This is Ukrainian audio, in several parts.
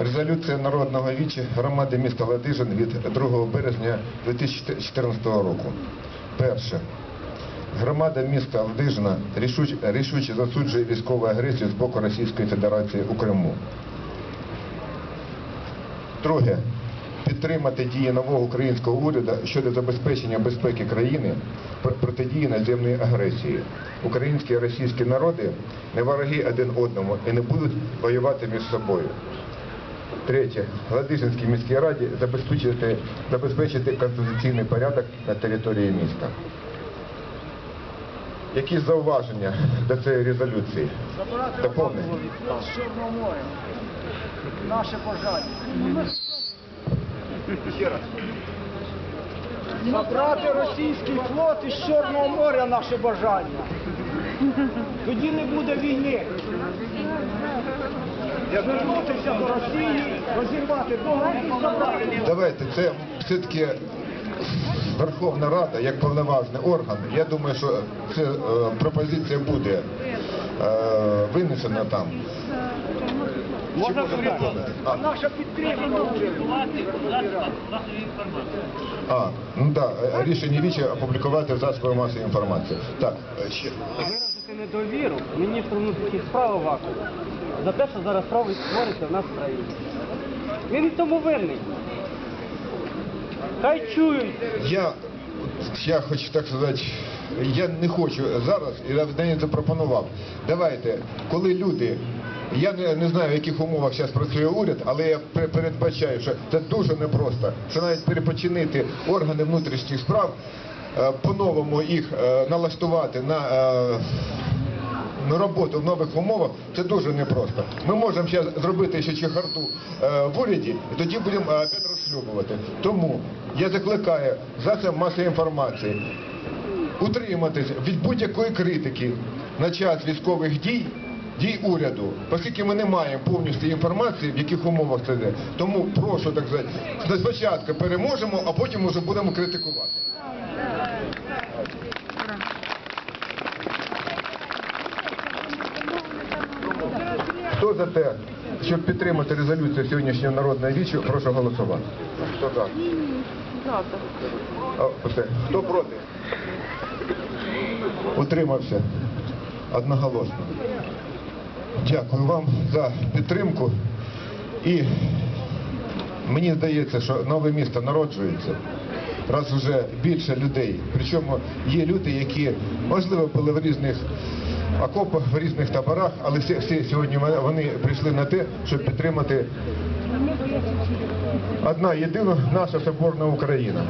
Резолюція Народного вічі громади міста Ладижин від 2 березня 2014 року. Перше. Громада міста Ладижина рішуч, рішуче засуджує військову агресію з боку Російської Федерації у Криму. Друге. Підтримати дії нового українського уряду щодо забезпечення безпеки країни протидії наземної агресії. Українські і російські народи не вороги один одному і не будуть воювати між собою. Третє. Ладижинській міській раді забезпечити, забезпечити конституційний порядок на території міста. Які зауваження до цієї резолюції? Забрати Доповнення. з Чорного моря. Наше бажання. Ще раз. Забрати російський флот із Чорного моря наше бажання. Тоді не буде війни. Звернутися до Росії, розірвати договір забрати. Давайте, це все-таки Верховна Рада як повноважний орган. Я думаю, що ця е, пропозиція буде е, винесена там. Можна А, наша підтримка а, ну так, рішення вічі опублікувати в засобах масової інформації. Так, е, ще. Виразити недовіру міністру внутрішніх справ Авакову за те, що зараз справи створюється в нас в країні. Він в тому винний. Хай чують. Я, я хочу так сказати, я не хочу зараз, і я навіть запропонував. Давайте, коли люди, я не, не знаю, в яких умовах зараз працює уряд, але я передбачаю, що це дуже непросто. Що навіть перепочинити органи внутрішніх справ, е, по-новому їх е, налаштувати на. е, на роботу в нових умовах це дуже непросто. Ми можемо зараз зробити ще чехарду е, в уряді, і тоді будемо опять розшлюбувати. Тому я закликаю засоб масової інформації утриматись від будь-якої критики на час військових дій. Дій уряду, оскільки ми не маємо повністю інформації, в яких умовах це йде. Тому прошу так сказати, спочатку переможемо, а потім вже будемо критикувати. Хто за те, щоб підтримати резолюцію сьогоднішнього народного вічу, прошу голосувати. Хто за? А. Хто проти? Утримався. Одноголосно. Дякую вам за підтримку. І мені здається, що нове місто народжується. Раз вже більше людей. Причому є люди, які, можливо, були в різних окопах, в різних таборах, але всі, всі сьогодні вони- прийшли на те, щоб підтримати одна єдина наша соборна Україна.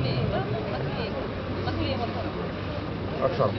Оксана.